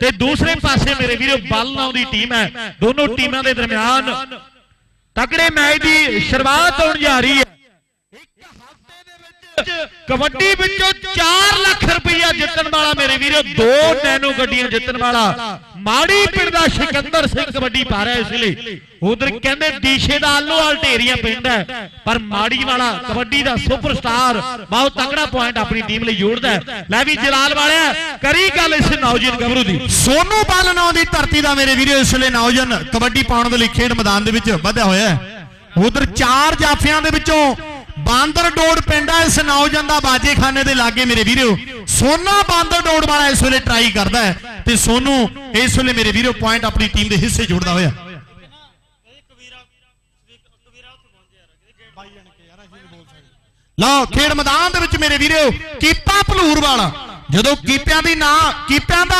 ਤੇ ਦੂਸਰੇ ਪਾਸੇ ਮੇਰੇ ਵੀਰੋ ਬਲ ਨਾਮ ਦੀ ਟੀਮ ਹੈ। ਦੋਨੋਂ ਟੀਮਾਂ ਦੇ ਦਰਮਿਆਨ ਤਕੜੇ ਮੈਚ ਦੀ ਸ਼ੁਰੂਆਤ ਹੋਣ ਜਾ ਰਹੀ ਹੈ। ਕਬੱਡੀ ਵਿੱਚੋਂ 4 ਲੱਖ ਜਿੱਤਣ ਵਾਲਾ ਮੇਰੇ ਵੀਰੋ, ਦੋ ਨੈਨੋ ਗੱਡੀਆਂ ਜਿੱਤਣ ਵਾਲਾ। ਮਾੜੀ ਪਿੰਡ ਦਾ ਸਿਕੰਦਰ ਸਿੰਘ ਕਬੱਡੀ ਪਾ ਰਿਹਾ ਇਸ ਲਈ। ਉਧਰ ਕਹਿੰਦੇ ਦੀਸ਼ੇ ਦਾ ਆਲੋਵਾਲ ਢੇਰੀਆਂ ਪਿੰਡ ਹੈ, ਪਰ ਮਾੜੀ ਵਾਲਾ ਕਬੱਡੀ ਦਾ ਸੁਪਰਸਟਾਰ ਬਹੁਤ ਤਕੜਾ ਪੁਆਇੰਟ ਆਪਣੀ ਟੀਮ ਲਈ ਜੋੜਦਾ ਹੈ। ਲੈ ਵੀ ਜਲਾਲ ਵਾਲਿਆ, ਕਰੀ ਗੱਲ ਇਸ ਨੌਜਵਾਨ ਗੱਭਰੂ ਦੀ। ਸੋਨੂ ਬਾਲ ਨਾਂ ਦੀ ਧਰਤੀ ਦਾ ਮੇਰੇ ਵੀਰੋ, ਇਸ ਵੇਲੇ ਨੌਜਵਾਨ ਕਬੱਡੀ ਪਾਉਣ ਦੇ ਲਈ ਖੇਡ ਮੈਦਾਨ ਦੇ ਵਿੱਚ ਵਧਿਆ ਹੋਇਆ ਹੈ। ਉਧਰ ਚਾਰ ਜਾਫਿਆਂ ਦੇ ਵਿੱਚੋਂ ਬਾਂਦਰ ਡੋੜ ਪਿੰਡ ਹੈ ਇਸ ਨੌਜਵਾਨ ਦਾ ਬਾਜੇਖਾਨੇ ਦੇ ਲਾਗੇ ਮੇਰੇ ਵੀਰੋ। ਸੋਨਾ ਬਾਂਦਰ ਡੋੜ ਵਾਲਾ ਇਸ ਵੇਲੇ ਟਰਾਈ ਕਰਦਾ ਹੈ ਤੇ ਸੋਨੂ ਇਸ ਵੇਲੇ ਮੇਰੇ ਵੀਰੋ ਪੁਆਇੰਟ ਆਪਣੀ ਟੀਮ ਦੇ ਹਿੱਸੇ ਜੋੜਦਾ ਹੋਇਆ। ਲਓ, ਖੇਡ ਮੈਦਾਨ ਦੇ ਵਿੱਚ ਮੇਰੇ ਵੀਰੋ, ਕੀਪਾ ਭਲੂਰ ਵਾਲਾ। ਜਦੋਂ ਕੀਪਿਆਂ ਦੀ ਨਾਂ, ਕੀਪਿਆਂ ਦਾ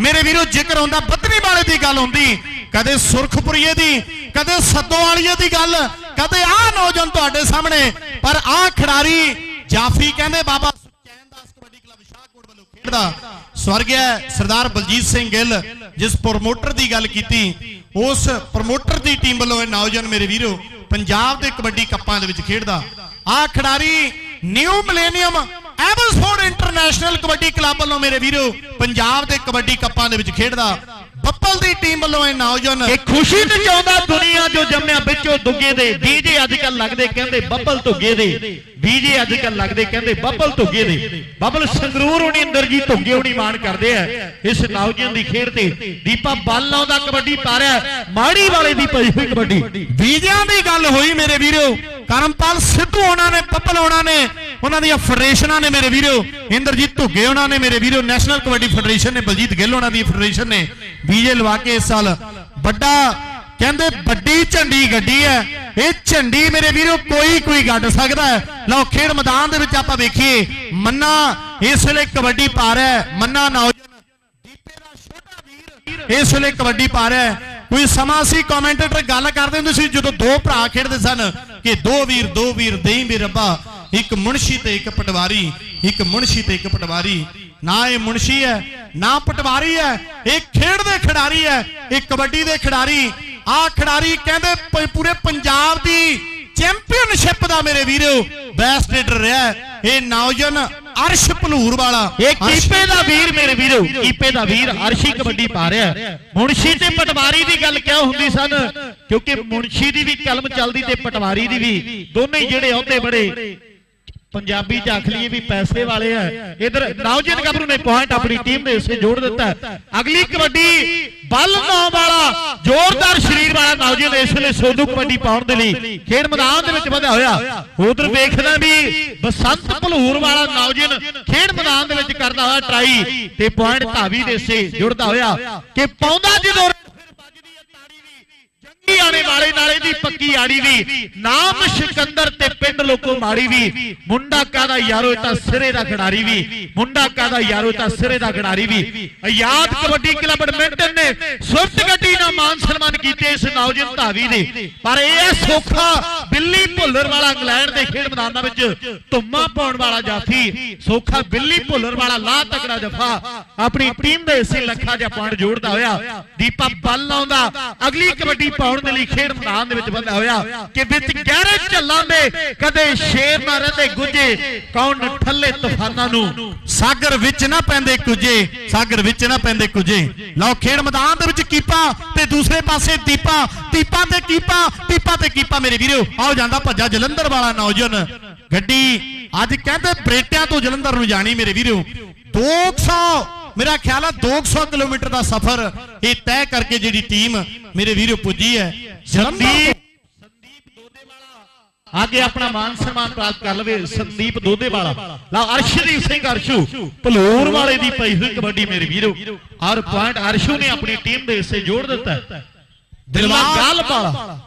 ਮੇਰੇ ਵੀਰੋ ਜ਼ਿਕਰ ਹੁੰਦਾ ਬੱਦਰੀ ਵਾਲੇ ਦੀ ਗੱਲ ਹੁੰਦੀ। ਕਦੇ ਸੁਰਖਪੁਰੀਏ ਦੀ, ਕਦੇ ਸੱਦੋ ਵਾਲੀਏ ਦੀ ਗੱਲ ਕਦੇ ਆਹ ਨੌਜਵਾਨ ਤੁਹਾਡੇ ਸਾਹਮਣੇ, ਪਰ ਆਹ ਖਿਡਾਰੀ ਜਾਫੀ ਕਹਿੰਦੇ ਬਾਬਾ ਸੁਖਚੈਨ ਦਾਸ ਕਬੱਡੀ ਕਲੱਬ ਸ਼ਾਹਕੋਟ ਵੱਲੋਂ ਖੇਡਦਾ। ਸਵਰਗਿਆ ਸਰਦਾਰ ਬਲਜੀਤ ਸਿੰਘ ਗਿੱਲ, ਜਿਸ ਪ੍ਰਮੋਟਰ ਦੀ ਗੱਲ ਕੀਤੀ, ਉਸ ਪ੍ਰੋਮੋਟਰ ਦੀ ਟੀਮ ਵੱਲੋਂ ਇਹ ਨੌਜਵਾਨ ਮੇਰੇ ਵੀਰੋ, ਪੰਜਾਬ ਦੇ ਕਬੱਡੀ ਕੱਪਾਂ ਦੇ ਵਿੱਚ ਖੇਡਦਾ। ਆਹ ਖਿਡਾਰੀ New Millennium Aylesford International Kabaddi Club ਵੱਲੋਂ ਮੇਰੇ ਵੀਰੋ, ਪੰਜਾਬ ਦੇ ਕਬੱਡੀ ਕੱਪਾਂ ਦੇ ਵਿੱਚ ਖੇਡਦਾ। ਬੱਪਲ ਦੀ ਟੀਮ ਵੱਲੋਂ ਇਹ ਨੌਜਵਾਨ ਇਹ ਖੁਸ਼ੀ ਤੇ ਚਾਹੁੰਦਾ ਦੁਨੀਆ ਜੋ ਜੰਮਿਆ ਵਿੱਚੋਂ ਦੁੱਗੇ ਦੇ ਡੀਜੇ ਅੱਜ ਕੱਲ ਲੱਗਦੇ ਕਹਿੰਦੇ ਬੱਬਲ ਧੁੱਗੇ ਦੇ ਡੀਜੇ ਅੱਜ ਕੱਲ ਲੱਗਦੇ ਕਹਿੰਦੇ ਬੱਬਲ ਧੁੱਗੇ ਦੇ। ਬੱਬਲ ਸੰਗਰੂਰ ਹੋਣੀ ਇੰਦਰਜੀਤ ਧੁੱਗੇ ਹੋਣੀ ਮਾਣ ਕਰਦੇ ਆ। ਇਸ ਨੌਜਵਾਨ ਦੀ ਖੇਡ ਤੇ ਦੀਪਾ ਬੱਲ ਆਉਂਦਾ ਕਬੱਡੀ ਪਾ ਰਿਹਾ। ਮਾੜੀ ਵਾਲੇ ਦੀ ਪਈ ਹੋਈ ਕਬੱਡੀ। ਵੀਜ਼ਿਆਂ ਦੀ ਗੱਲ ਹੋਈ ਮੇਰੇ ਵੀਰੋ। ਕਰਮਪਾਲ ਸਿੱਧੂ ਉਹਨਾਂ ਨੇ ਪੱਪਲ ਉਹਨਾਂ ਨੇ। ਉਹਨਾਂ ਦੀਆਂ ਫੈਡਰੇਸ਼ਨਾਂ ਨੇ ਮੇਰੇ ਵੀਰੋ, ਇੰਦਰਜੀਤ ਧੁੱਗੇ ਉਹਨਾਂ ਨੇ ਮੇਰੇ ਵੀਰੋ, ਨੈਸ਼ਨਲ ਕਬੱਡੀ ਫੈਡਰੇਸ਼ਨ ਨੇ, ਬਲਜੀਤ ਗਿੱਲ ਉਹਨਾਂ ਦੀ ਫੈਡਰੇਸ਼ਨ ਨੇ, ਵੀਜ਼ੇ ਲਵਾ ਕੇ ਇਸ ਸਾਲ ਵੱਡਾ ਕਹਿੰਦੇ ਵੱਡੀ ਝੰਡੀ ਗੱਡੀ ਹੈ। ਇਹ ਝੰਡੀ ਮੇਰੇ ਵੀਰੋ, ਕੋਈ ਕੋਈ ਗੱਡ ਸਕਦਾ ਹੈ। ਲਓ, ਖੇਡ ਮੈਦਾਨ ਦੇ ਵਿੱਚ ਆਪਾਂ ਵੇਖੀਏ, ਮੰਨਾ ਇਸ ਵੇਲੇ ਕਬੱਡੀ ਪਾ ਰਿਹਾ ਹੈ, ਮੰਨਾ ਨੌਜਵਾਨ ਦੀਪੇ ਦਾ ਛੋਟਾ ਵੀਰ ਇਸ ਵੇਲੇ ਕਬੱਡੀ ਪਾ ਰਿਹਾ ਹੈ। ਕੋਈ ਸਮਾਂ ਸੀ ਕਮੈਂਟੇਟਰ ਗੱਲ ਕਰਦੇ ਹੁੰਦੇ ਸੀ, ਜਦੋਂ ਦੋ ਭਰਾ ਖੇਡਦੇ ਸਨ ਕਿ ਦੋ ਵੀਰ ਦੋ ਵੀਰ, ਦੇਈ ਵੀ ਰੱਬਾ। ਇੱਕ ਮੁਨਸ਼ੀ ਤੇ ਇੱਕ ਪਟਵਾਰੀ ਇੱਕ ਮੁਨਸ਼ੀ ਤੇ ਇੱਕ ਪਟਵਾਰੀ। ਨਾ ਇਹ ਮੁਨਸ਼ੀ ਹੈ ਨਾ ਪਟਵਾਰੀ ਹੈ ਇਹ ਖੇਡ ਦੇ ਖਿਡਾਰੀ ਹੈ ਇਹ ਕਬੱਡੀ ਦੇ ਖਿਡਾਰੀ। ਆਹ ਖਿਡਾਰੀ ਕਹਿੰਦੇ ਪੂਰੇ ਪੰਜਾਬ ਦੀ ਚੈਂਪੀਅਨਸ਼ਿਪ ਦਾ ਮੇਰੇ ਵੀਰੋ ਬੈਸਟ ਲੀਡਰ ਰਿਹਾ। ਇਹ ਨੌਜਵਾਨ ਅਰਸ਼ ਭਲੂਰ ਵਾਲਾ। ਇਹ ਕੀਪੇ ਦਾ ਵੀਰ ਮੇਰੇ ਵੀਰੋ ਕੀਪੇ ਦਾ ਵੀਰ ਅਰਸ਼ੀ ਕਬੱਡੀ ਪਾ ਰਿਹਾ। ਮੁਨਸ਼ੀ ਤੇ ਪਟਵਾਰੀ ਦੀ ਗੱਲ ਕਿਉਂ ਹੁੰਦੀ ਸਨ? ਕਿਉਂਕਿ ਮੁਨਸ਼ੀ ਦੀ ਵੀ ਕਲਮ ਚੱਲਦੀ ਤੇ ਪਟਵਾਰੀ ਦੀ ਵੀ। ਦੋਨੇ ਜਿਹੜੇ ਅਹੁਦੇ ਬੜੇ। ਪੰਜਾਬੀ ਚ ਆਖ ਲਈਏ ਵੀ ਪੈਸੇ ਵਾਲੇ ਆ। ਇਧਰ ਨੌਜਵਾਨ ਗੱਭਰੂ ਨੇ ਪੁਆਇੰਟ ਆਪਣੀ ਟੀਮ ਦੇ ਹਿੱਸੇ ਜੋੜ ਦਿੱਤਾ। ਅਗਲੀ ਕਬੱਡੀ ਬਲ ਨੌ ਵਾਲਾ ਜ਼ੋਰਦਾਰ ਸਰੀਰ ਵਾਲਾ ਨੌਜਵਾਨ ਇਸ ਵੇਲੇ ਸੋਧੂ ਕਬੱਡੀ ਪਾਉਣ ਦੇ ਲਈ। ਖੇਡ ਮੈਦਾਨ ਦੇ ਵਿੱਚ ਵਧਿਆ ਹੋਇਆ। ਉਧਰ ਵੇਖਦਾ ਵੀ ਬਸੰਤ ਭਲੂਰ ਵਾਲਾ ਨੌਜਵਾਨ ਖੇਡ ਮੈਦਾਨ ਦੇ ਵਿੱਚ ਕਰਦਾ ਹੋਇਆ ਟਰਾਈ ਤੇ ਪੁਆਇੰਟ ਧਾਵੀ ਦੇ ਹਿੱਸੇ ਜੁੜਦਾ ਹੋਇਆ ਕਿ ਪਾਉਂਦਾ ਜਦੋਂ ਜੰਗੀ ਆਣੇ ਵਾਲੇ ਨਾਲੇ ਦੀ ਪੱਕੀ ਆੜੀ ਵੀ, ਨਾਮ ਸਿਕੰਦਰ ਤੇ ਪਿੰਡ ਲੋਕੋ ਮਾੜੀ ਵੀ, ਮੁੰਡਾ ਕਾਦਾ ਯਾਰੋ ਤਾਂ ਸਿਰੇ ਦਾ ਖਿਡਾਰੀ ਵੀ, ਮੁੰਡਾ ਕਾਦਾ ਯਾਰੋ ਤਾਂ ਸਿਰੇ ਦਾ ਖਿਡਾਰੀ ਵੀ। ਆਜ਼ਾਦ ਕਬੱਡੀ ਕਲੱਬ ਐਡਮਿੰਟਨ ਨੇ ਸਵਿਫਟ ਗੱਡੀ ਨਾਲ ਮਾਨ ਸਨਮਾਨ ਕੀਤੇ ਇਸ ਨੌਜਵਾਨ ਧਾਵੀ ਦੇ ਪਰ ਇਹ ਸੋਖਾ ਬਿੱਲੀ ਭੁੱਲਰ ਵਾਲਾ ਇੰਗਲੈਂਡ ਦੇ ਖੇਡ ਮੈਦਾਨਾਂ ਵਿੱਚ ਧੁੰਮਾ ਪਾਉਣ ਵਾਲਾ ਜਾਫੀ। ਸੋਖਾ ਬਿੱਲੀ ਭੁੱਲਰ ਵਾਲਾ ਲਾ ਤਕੜਾ ਜਫਾ। ਆਪਣੀ ਟੀਮ ਦੇ ਹਿੱਸੇ ਲੱਖਾਂ ਜਿਹਾ ਪੁਆਇੰਟ ਜੋੜਦਾ ਹੋਇਆ। ਦੀਪਾ ਬੱਲ ਆਉਂਦਾ ਅਗਲੀ ਕਬੱਡੀ ਪਾਉਣ ਦੇ ਲਈ ਖੇਡ ਮੈਦਾਨ ਦੇ ਵਿੱਚ ਵਧਿਆ ਹੋਇਆ ਕਿ ਵਿੱਚ ਗਹਿਰੇ ਝੱਲਾਂ ਦੇ ਕਦੇ ਸ਼ੇਰ ਨਾ ਰਹਿੰਦੇ ਗੁੱਜੇ ਕੌਣ ਠੱਲੇ ਤੂਫਾਨਾਂ ਨੂੰ? ਸਾਗਰ ਵਿੱਚ ਨਾ ਪੈਂਦੇ ਕੁਝੇ ਸਾਗਰ ਵਿੱਚ ਨਾ ਪੈਂਦੇ ਕੁਝੇ ਲਓ, ਖੇਡ ਮੈਦਾਨ ਦੇ ਵਿੱਚ ਕੀਪਾ ਤੇ ਦੂਸਰੇ ਪਾਸੇ ਦੀਪਾ ਦੀਪਾ ਤੇ ਕੀਪਾ, ਦੀਪਾ ਤੇ ਕੀਪਾ। ਮੇਰੇ ਵੀਰੋ, ਆਓ ਜਾਂਦਾ ਭੱਜਾ ਜਲੰਧਰ ਵਾਲਾ ਨੌਜਵਾਨ। ਗੱਡੀ ਅੱਜ ਕਹਿੰਦੇ ਬਰੇਟਿਆਂ ਤੋਂ ਜਲੰਧਰ ਨੂੰ ਜਾਣੀ, ਮੇਰੇ ਵੀਰੋ। 200 ਮੇਰਾ ਖਿਆਲ ਆ 200 ਕਿਲੋਮੀਟਰ ਦਾ ਸਫ਼ਰ ਇਹ ਤੈਅ ਕਰਕੇ ਜਿਹੜੀ ਟੀਮ ਮੇਰੇ ਵੀਰੋ ਪੁੱਜੀ ਹੈ। ਅੱਗੇ ਆਪਣਾ ਮਾਨ ਸਨਮਾਨ ਪ੍ਰਾਪਤ ਕਰ ਲਵੇ ਸੰਦੀਪ ਦੋਦੇਵਾਲਾ। ਲਓ ਅਰਸ਼ਦੀਪ ਸਿੰਘ ਅਰਸ਼ੂ ਭਲੂਰ ਵਾਲੇ ਦੀ ਪਈ ਹੋਈ ਕਬੱਡੀ ਮੇਰੇ ਵੀਰੋ। ਔਰ ਪੁਆਇੰਟ ਅਰਸ਼ੂ ਨੇ ਆਪਣੀ ਟੀਮ ਦੇ ਹਿੱਸੇ ਜੋੜ ਦਿੱਤਾ। ਦਿਲਵਾ ਗੱਲ ਵਾਲਾ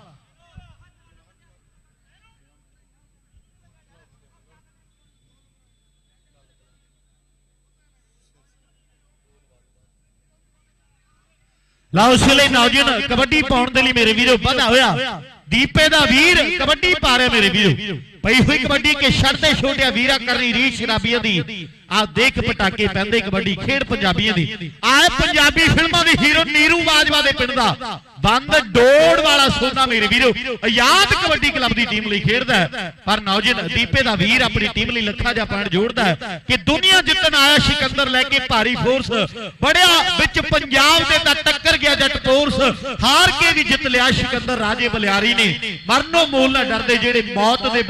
ਲਓ ਉਸ ਵੇਲੇ ਨੌਜਵਾਨ ਕਬੱਡੀ ਪਾਉਣ ਦੇ ਲਈ ਮੇਰੇ ਵੀਰੋ, ਵਧਾ ਹੋਇਆ। ਦੀਪੇ ਦਾ ਵੀਰ ਕਬੱਡੀ ਪਾ ਰਿਹਾ ਮੇਰੇ ਵੀਰੋ। ਪਈ ਹੋਈ ਕਬੱਡੀ ਕੇ ਛੱਡਦੇ ਛੋਟਿਆ ਵੀਰਾ ਕਰਨੀ ਰੀਤ ਸ਼ਰਾਬੀਆਂ ਦੀ। ਆ ਦੇਖ ਪਟਾਕੇ ਪੈਂਦੇ ਕਬੱਡੀ ਖੇਡ ਪੰਜਾਬੀਆਂ ਦੀ। ਆਏ ਪੰਜਾਬੀ ਫਿਲਮਾਂ ਦੀ ਹੀਰੋ ਨੀਰੂ ਬਾਜਵਾ ਦੇ ਪਿੰਡ ਦਾ। ਬੰਦ ਡੋੜ ਵਾਲਾ ਸੋਨਾ ਮੇਰੇ ਵੀਰੋ। ਆਜ਼ਾਦ ਕਬੱਡੀ ਕਲੱਬ ਦੀ ਟੀਮ ਲਈ ਖੇਡਦਾ ਹੈ। ਪਰ ਨੌਜਵਾਨ ਦੀਪੇ ਦਾ ਵੀਰ ਆਪਣੀ ਟੀਮ ਲਈ ਲੱਖਾਂ ਜਾਂ ਪੁਆਇੰਟ ਜੋੜਦਾ ਕਿ ਦੁਨੀਆ ਜਿੱਤਣ ਆਇਆ ਸਿਕੰਦਰ ਲੈ ਕੇ ਭਾਰੀ ਫੋਰਸ। ਬੜਿਆ ਵਿੱਚ ਪੰਜਾਬ ਦੇ ਤਾਂ ਟੱਕਰ ਗਿਆ ਜੱਟ ਫੋਰਸ। ਹਾਰ ਕੇ ਵੀ ਜਿੱਤ ਲਿਆ ਸਿਕੰਦਰ, ਰਾਜੇ ਬਲਿਆਰੀ ਨੇ। ਮਰਨੋਂ ਮੂਲ ਨਾ ਡਰਦੇ ਜਿਹੜੇ ਮੌਤ ਦੇ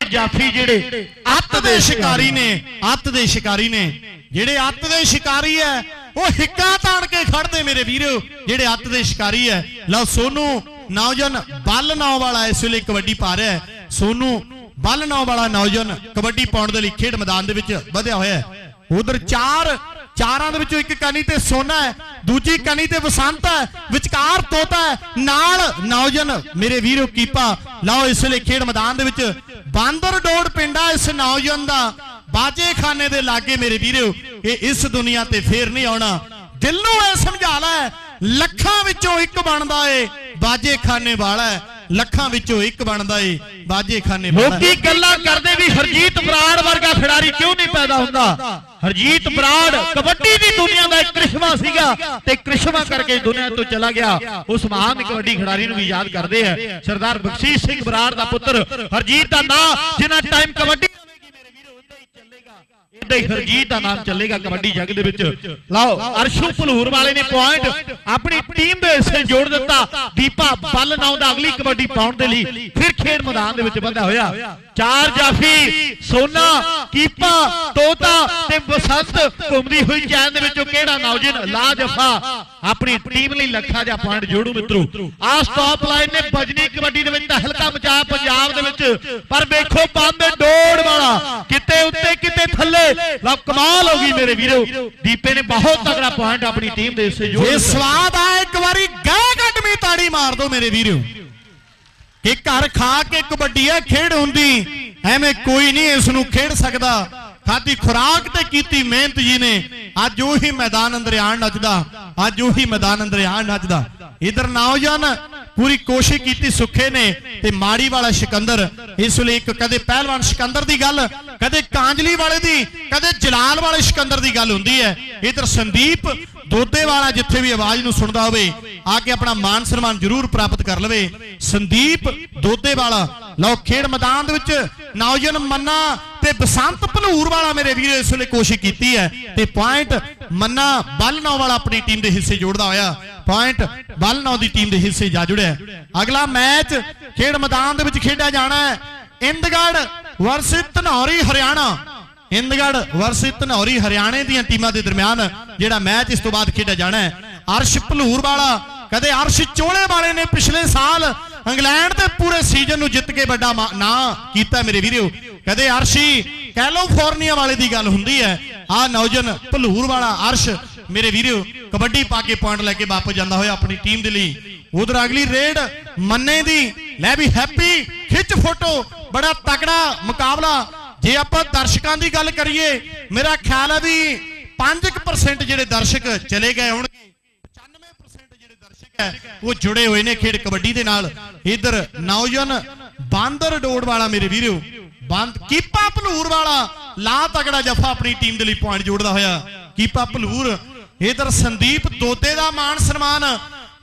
ਜਾਫੀ ਜਿਹੜੇ ਅੱਤ ਦੇ ਸ਼ਿਕਾਰੀ ਨੇ, ਅੱਤ ਦੇ ਸ਼ਿਕਾਰੀ ਨੇ, ਜਿਹੜੇ ਅੱਤ ਦੇ ਸ਼ਿਕਾਰੀ ਐ, ਉਹ ਹਿੱਕਾਂ ਤਾਣ ਕੇ ਖੜਦੇ ਮੇਰੇ ਵੀਰੋ, ਜਿਹੜੇ ਅੱਤ ਦੇ ਸ਼ਿਕਾਰੀ ਐ ਲਓ ਸੋਨੂ, ਨੌਜਵਾਨ ਬੱਲ ਨਾਂ ਵਾਲਾ ਇਸ ਵੇਲੇ ਕਬੱਡੀ ਪਾ ਰਿਹਾ ਹੈ। ਸੋਨੂ, ਬੱਲ ਨਾਂ ਵਾਲਾ ਨੌਜਵਾਨ ਕਬੱਡੀ ਪਾਉਣ ਦੇ ਲਈ ਖੇਡ ਮੈਦਾਨ ਦੇ ਵਿੱਚ ਵਧਿਆ ਹੋਇਆ ਹੈ ਉਧਰ ਚਾਰ ਚਾਰਾਂ ਦੇ ਵਿੱਚੋਂ ਇੱਕ ਕਣੀ ਤੇ ਸੋਨਾ ਹੈ, ਦੂਜੀ ਕਨੀ ਤੇ ਵਸੰਤ ਹੈ, ਵਿਚਕਾਰ ਤੋਤਾ ਹੈ, ਨਾਲ ਨੌਜਵਾਨ ਮੇਰੇ ਵੀਰੋ ਕੀਪਾ, ਲਓ ਇਸ ਵੇਲੇ ਖੇਡ ਮੈਦਾਨ ਦੇ ਵਿੱਚ ਬਾਂਦਰ ਡੋੜ ਪਿੰਡਾ ਇਸ ਨੌਜਵਾਨ ਦਾ ਬਾਜੇ ਖਾਨੇ ਦੇ ਲਾਗੇ ਮੇਰੇ ਵੀਰੋ, ਇਹ ਇਸ ਦੁਨੀਆ ਤੇ ਫੇਰ ਨਹੀਂ ਆਉਣਾ। ਦਿਲ ਨੂੰ ਇਹ ਸਮਝਾ ਲੈ, ਲੱਖਾਂ ਵਿੱਚੋਂ ਇੱਕ ਬਣਦਾ ਏ ਬਾਜੇ ਖਾਨੇ ਵਾਲਾ ਲੱਖਾਂ ਵਿੱਚੋਂ ਇੱਕ ਬਣਦਾ ਏ ਬਾਜੇ ਖਾਨੇ ਵਾਲਾ ਲੋਕੀ ਗੱਲਾਂ ਕਰਦੇ ਵੀ ਹਰਜੀਤ ਬਰਾੜ ਵਰਗਾ ਖਿਡਾਰੀ ਕਿਉਂ ਨਹੀਂ ਪੈਦਾ ਹੁੰਦਾ? ਹਰਜੀਤ ਬਰਾੜ ਕਬੱਡੀ ਦੀ ਦੁਨੀਆ ਦਾ ਇੱਕ ਕ੍ਰਿਸ਼ਮਾ ਸੀਗਾ ਤੇ ਕ੍ਰਿਸ਼ਮਾ ਕਰਕੇ ਦੁਨੀਆ ਤੋਂ ਚਲਾ ਗਿਆ। ਉਸ ਮਹਾਨ ਕਬੱਡੀ ਖਿਡਾਰੀ ਨੂੰ ਵੀ ਯਾਦ ਕਰਦੇ ਆ। ਸਰਦਾਰ ਬਖਸ਼ੀਸ਼ ਸਿੰਘ ਬਰਾੜ ਦਾ ਪੁੱਤਰ ਹਰਜੀਤ ਦਾ ਨਾਂ ਜਿਨ੍ਹਾਂ ਟਾਈਮ ਕਬੱਡੀ ਇਦਾਂ ਹੀ ਹਰਜੀਤ ਦਾ ਨਾਮ ਚੱਲੇਗਾ ਕਬੱਡੀ ਜੱਗ ਦੇ ਵਿੱਚ। ਲਓ ਅਰਸ਼ੂ ਭਲੂਰ ਵਾਲੇ ਨੇ ਪੁਆਇੰਟ ਆਪਣੀ ਟੀਮ ਦੇ ਹਿੱਸੇ ਜੋੜ ਦਿੱਤਾ। ਦੀਪਾ ਬੱਲ ਨਾਮ ਦਾ ਅਗਲੀ ਕਬੱਡੀ ਪਾਉਣ ਦੇ ਲਈ। ਫਿਰ ਖੇਡ ਮੈਦਾਨ ਦੇ ਵਿੱਚ ਵਧਿਆ ਹੋਇਆ। ਚਾਰ ਜਾਫੀ ਸੋਨਾ ਕੀਪਾ ਤੋਤਾ ਤੇ ਬਸੰਤ ਘੁੰਮਦੀ ਹੋਈ ਚੈਨ ਦੇ ਵਿੱਚੋਂ ਕਿਹੜਾ ਨੌਜਵਾਨ ਲਾ ਜਫਾ ਆਪਣੀ ਟੀਮ ਲਈ ਲੱਖਾਂ ਜਾਂ ਪੁਆਇੰਟ ਜੋੜੂ ਮਿੱਤਰੋ। ਆ ਸਟਾਪ ਲਾਈਨ ਨੇ ਬਜਨੀ ਕਬੱਡੀ ਦੇ ਵਿੱਚ ਤਹਿਲਕਾ ਮਚਾਇਆ ਪੰਜਾਬ ਦੇ ਵਿੱਚ। ਪਰ ਵੇਖੋ ਬੰਦ ਡੋੜ ਵਾਲਾ ਕਿਤੇ ਉੱਤੇ ਕਿਤੇ ਥੱਲੇ ਲਓ ਕਮਾਲ ਹੋ ਗਈ ਮੇਰੇ ਵੀਰੋ। ਦੀਪੇ ਨੇ ਬਹੁਤ ਤਗੜਾ ਪੁਆਇੰਟ ਆਪਣੀ ਟੀਮ ਦੇ ਜੇ ਦਿੱਤਾ। ਸਵਾਦ ਆ ਇੱਕ ਵਾਰੀ ਗਏ ਗੱਡਵੀਂ ਤਾੜੀ ਮਾਰ ਦੋ ਮੇਰੇ ਵੀਰੋ। ਕਿ ਘਰ ਖਾ ਕੇ ਕਬੱਡੀ ਆ ਖੇਡ ਹੁੰਦੀ। ਐਵੇਂ ਕੋਈ ਨਹੀਂ ਇਸ ਨੂੰ ਖੇਡ ਸਕਦਾ। ਖਾਦੀ ਖੁਰਾਕ ਤੇ ਕੀਤੀ ਮਿਹਨਤ ਜੀ ਨੇ। ਅੱਜ ਉਹੀ ਮੈਦਾਨ ਅੰਦਰ ਆਣ ਨੱਚਦਾ। ਅੱਜ ਉਹੀ ਮੈਦਾਨ ਅੰਦਰ ਆਣ ਨੱਚਦਾ। ਇਧਰ ਨੌਜਵਾਨ ਪੂਰੀ ਕੋਸ਼ਿਸ਼ ਕੀਤੀ ਸੁੱਖੇ ਨੇ ਤੇ ਮਾੜੀ ਵਾਲਾ ਸਿਕੰਦਰ, ਇਸ ਵੇਲੇ ਇੱਕ ਕਦੇ ਪਹਿਲਵਾਨ ਸਿਕੰਦਰ ਦੀ ਗੱਲ, ਕਦੇ ਕਾਂਜਲੀ ਵਾਲੇ ਦੀ, ਕਦੇ ਜਲਾਲ ਵਾਲੇ ਸਿਕੰਦਰ ਦੀ ਗੱਲ ਹੁੰਦੀ ਹੈ। ਇਧਰ ਸੰਦੀਪ ਦੋਦੇ ਵਾਲਾ ਜਿੱਥੇ ਵੀ ਆਵਾਜ਼ ਨੂੰ ਸੁਣਦਾ ਹੋਵੇ, ਆ ਕੇ ਆਪਣਾ ਮਾਨ ਸਨਮਾਨ ਜ਼ਰੂਰ ਪ੍ਰਾਪਤ ਕਰ ਲਵੇ। ਸੰਦੀਪ ਦੋਦੇ ਵਾਲਾ, ਲਓ ਖੇਡ ਮੈਦਾਨ ਦੇ ਵਿੱਚ ਨੌਜਵਾਨ ਮੰਨਾ ਤੇ ਬਸੰਤ ਭਲੂਰ ਵਾਲਾ ਮੇਰੇ ਵੀਰੋ, ਇਸ ਵੇਲੇ ਕੋਸ਼ਿਸ਼ ਕੀਤੀ ਹੈ ਤੇ ਪੁਆਇੰਟ ਮੰਨਾ ਬਲਨੌ ਵਾਲਾ ਆਪਣੀ ਟੀਮ ਦੇ ਹਿੱਸੇ ਜੋੜਦਾ ਹੋਇਆ। ਪੁਆਇੰਟ ਬਲਨੌ ਦੀ ਟੀਮ ਦੇ ਹਿੱਸੇ ਜਾ ਜੁੜਿਆ ਅਗਲਾ ਮੈਚ ਖੇਡ ਮੈਦਾਨ ਦੇ ਵਿੱਚ ਖੇਡਿਆ ਜਾਣਾ ਹੈ। ਇੰਦਗੜ ਵਰਸਸ ਧਨੌਰੀ, ਹਰਿਆਣਾ। ਇੰਦਗੜ ਵਰਸਸ ਧਨੌਰੀ, ਹਰਿਆਣੇ ਦੀਆਂ ਟੀਮਾਂ ਦੇ ਦਰਮਿਆਨ ਜਿਹੜਾ ਮੈਚ ਇਸ ਤੋਂ ਬਾਅਦ ਖੇਡਿਆ ਜਾਣਾ ਹੈ। ਅਰਸ਼ ਭਲੂਰ ਵਾਲਾ, ਕਦੇ ਅਰਸ਼ ਚੋਲੇ ਵਾਲੇ ਨੇ ਪਿਛਲੇ ਸਾਲ ਇੰਗਲੈਂਡ ਦੇ ਪੂਰੇ ਸੀਜ਼ਨ ਨੂੰ ਜਿੱਤ ਕੇ ਵੱਡਾ ਨਾਂ ਕੀਤਾ ਮੇਰੇ ਵੀਰੋ। ਕਦੇ ਅਰਸ਼ੀ ਕੈਲੀਫੋਰਨੀਆ ਵਾਲੇ ਦੀ ਗੱਲ ਹੁੰਦੀ ਹੈ। ਆ ਨੌਜਨ ਭਲੂਰ ਵਾਲਾ ਅਰਸ਼, ਮੇਰੇ ਵੀਰੋ ਕਬੱਡੀ ਪਾ ਕੇ ਪੁਆਇੰਟ ਲੈ ਕੇ ਵਾਪਸ ਜਾਂਦਾ ਹੋਇਆ ਆਪਣੀ ਟੀਮ ਦੇ ਲਈ। ਉਧਰ ਅਗਲੀ ਰੇਡ ਮੰਨੇ ਦੀ, ਲੈ ਵੀ ਹੈਪੀ ਖਿੱਚ ਫੋਟੋ, ਬੜਾ ਤਕੜਾ ਮੁਕਾਬਲਾ। ਜੇ ਆਪਾਂ ਦਰਸ਼ਕਾਂ ਦੀ ਗੱਲ ਕਰੀਏ, ਮੇਰਾ ਖਿਆਲ ਹੈ ਵੀ 5% ਜਿਹੜੇ ਦਰਸ਼ਕ ਚਲੇ ਗਏ ਹੋਣਗੇ 95% ਜਿਹੜੇ ਦਰਸ਼ਕ ਹੈ, ਉਹ ਜੁੜੇ ਹੋਏ ਨੇ ਖੇਡ ਕਬੱਡੀ ਦੇ ਨਾਲ। ਇਧਰ ਨੌਜਵਾਨ ਬਾਂਦਰ ਡੋੜ ਵਾਲਾ, ਮੇਰੇ ਵੀਰੋ ਬੰਦ। ਕੀਪਾ ਭਲੂਰ ਵਾਲਾ ਲਾ ਤਗੜਾ ਜਫਾ ਆਪਣੀ ਟੀਮ ਦੇ ਲਈ ਪੁਆਇੰਟ ਜੋੜਦਾ ਹੋਇਆ। ਕੀਪਾ ਭਲੂਰ। ਇਧਰ ਸੰਦੀਪ ਦੋਤੇ ਦਾ ਮਾਨ ਸਨਮਾਨ।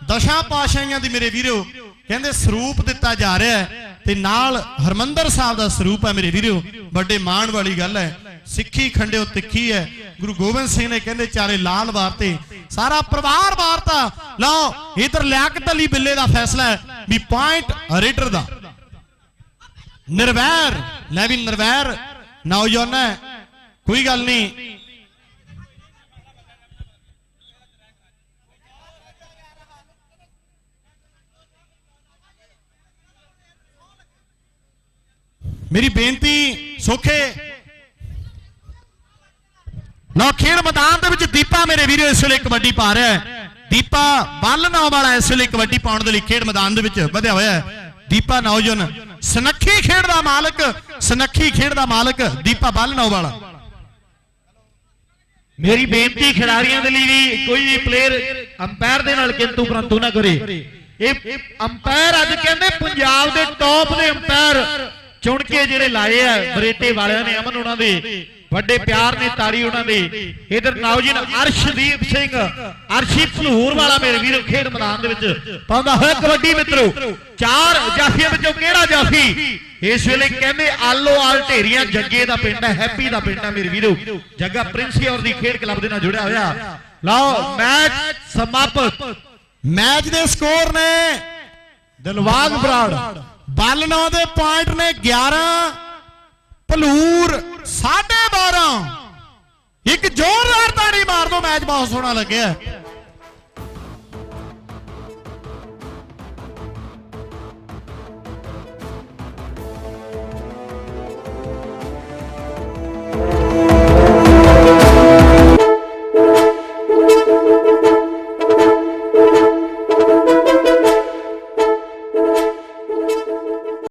ਦਸ਼ਾ ਪਾਸ਼ਾਈਆਂ ਦੀ ਮੇਰੇ ਵੀਰੋ, ਕਹਿੰਦੇ ਸਰੂਪ ਦਿੱਤਾ ਜਾ ਰਿਹਾ ਤੇ ਨਾਲ ਹਰਮੰਦਰ ਸਾਹਿਬ ਦਾ ਸਰੂਪ ਹੈ ਮੇਰੇ ਵੀਰੋ। ਵੱਡੇ ਮਾਣ ਵਾਲੀ ਗੱਲ ਹੈ। ਸਿੱਖੀ ਖੰਡਿਓ ਤਿੱਖੀ ਹੈ। ਗੁਰੂ ਗੋਬਿੰਦ ਸਿੰਘ ਨੇ ਕਹਿੰਦੇ ਚਾਰੇ ਲਾਲ ਵਾਰਤੇ ਸਾਰਾ ਪਰਿਵਾਰ ਵਾਰਤਾ ਲਓ। ਇਧਰ ਲਿਆਕਤ ਅਲੀ ਬਿੱਲੇ ਦਾ ਫੈਸਲਾ ਹੈ ਵੀ ਪੁਆਇੰਟ ਰੇਡਰ ਦਾ। ਨਿਰਵੈਰ, ਲੈ ਵੀ ਨਿਰਵੈਰ। ਨੌਜਵਾਨ ਹੈ, ਕੋਈ ਗੱਲ ਨਹੀਂ। ਮੇਰੀ ਬੇਨਤੀ, ਸੋਖੇ। ਲਓ ਖੇਡ ਮੈਦਾਨ ਦੇ ਵਿੱਚ ਦੀਪਾ ਮੇਰੇ ਵੀਰੋ ਇਸ ਵੇਲੇ ਕਬੱਡੀ ਪਾ ਰਿਹਾ ਹੈ। ਦੀਪਾ ਬੱਲ ਨਾਮ ਵਾਲਾ ਇਸ ਵੇਲੇ ਕਬੱਡੀ ਪਾਉਣ ਦੇ ਲਈ ਖੇਡ ਮੈਦਾਨ ਦੇ ਵਿੱਚ ਵਧਿਆ ਹੋਇਆ ਹੈ। ਦੀਪਾ ਨੌਜਵਾਨ ਸਨੱਖੀ ਖੇਡ ਦਾ ਮਾਲਕ, ਸਨੱਖੀ ਖੇਡ ਦਾ ਮਾਲਕ ਦੀਪਾ ਬੱਲ ਵਾਲਾ। ਮੇਰੀ ਬੇਨਤੀ ਖਿਡਾਰੀਆਂ ਦੇ ਲਈ ਵੀ ਕੋਈ ਵੀ ਪਲੇਅਰ ਅੰਪਾਇਰ ਦੇ ਨਾਲ ਕਿੰਤੂ ਪਰੰਤੂ ਨਾ ਕਰੇ। ਇਹ ਅੰਪਾਇਰ ਅੱਜ ਕਹਿੰਦੇ ਪੰਜਾਬ ਦੇ ਟੌਪ ਦੇ ਅੰਪਾਇਰ ਚੁਣ ਕੇ ਜਿਹੜੇ ਲਾਏ ਆ, ਬਰੇਟੇ ਵਾਲਿਆਂ ਨੇ, ਅਮਨ ਉਹਨਾਂ ਦੇ। ਵੱਡੇ ਪਿਆਰ ਨੇ ਤਾੜੀ ਉਹਨਾਂ ਦੇ। ਇਧਰ ਨੌਜਨ ਅਰਸ਼ਦੀਪ ਸਿੰਘ ਅਰਸ਼ੀ ਭਲੂਰ ਵਾਲਾ ਮੇਰੇ ਵੀਰੋ ਖੇਡ ਮੈਦਾਨ ਦੇ ਵਿੱਚ ਪਾਉਂਦਾ ਹੋਇਆ ਕਬੱਡੀ ਮਿੱਤਰੋ। ਚਾਰ ਜਾਫੀਆਂ ਵਿੱਚੋਂ ਕਿਹੜਾ ਜਾਫੀ? ਇਸ ਵੇਲੇ ਕਹਿੰਦੇ ਆਲੋ ਆਲ ਢੇਰੀਆਂ ਜੱਗੇ ਦਾ ਪਿੰਡ ਹੈ ਹੈਪੀ ਦਾ ਪਿੰਡ ਹੈ ਮੇਰੇ ਵੀਰੋ। ਜੱਗਾ ਪ੍ਰਿੰਸੀ ਔਰ ਦੀ ਖੇਡ ਕਲੱਬ ਦੇ ਨਾਲ ਜੁੜਿਆ ਹੋਇਆ। ਲਓ ਮੈਚ ਸਮਾਪਤ। ਮੈਚ ਦੇ ਸਕੋਰ ਨੇ ਦਿਲਵਾਗ ਬਰਾੜ। ਬੱਲ ਨੌ ਦੇ ਪੁਆਇੰਟ ਨੇ 11 ਭਲੂਰ 12.5 ਇੱਕ ਜ਼ੋਰਦਾਰ ਤਾੜੀ ਮਾਰ ਦੋ ਮੈਚ ਬਹੁਤ ਸੋਹਣਾ ਲੱਗਿਆ।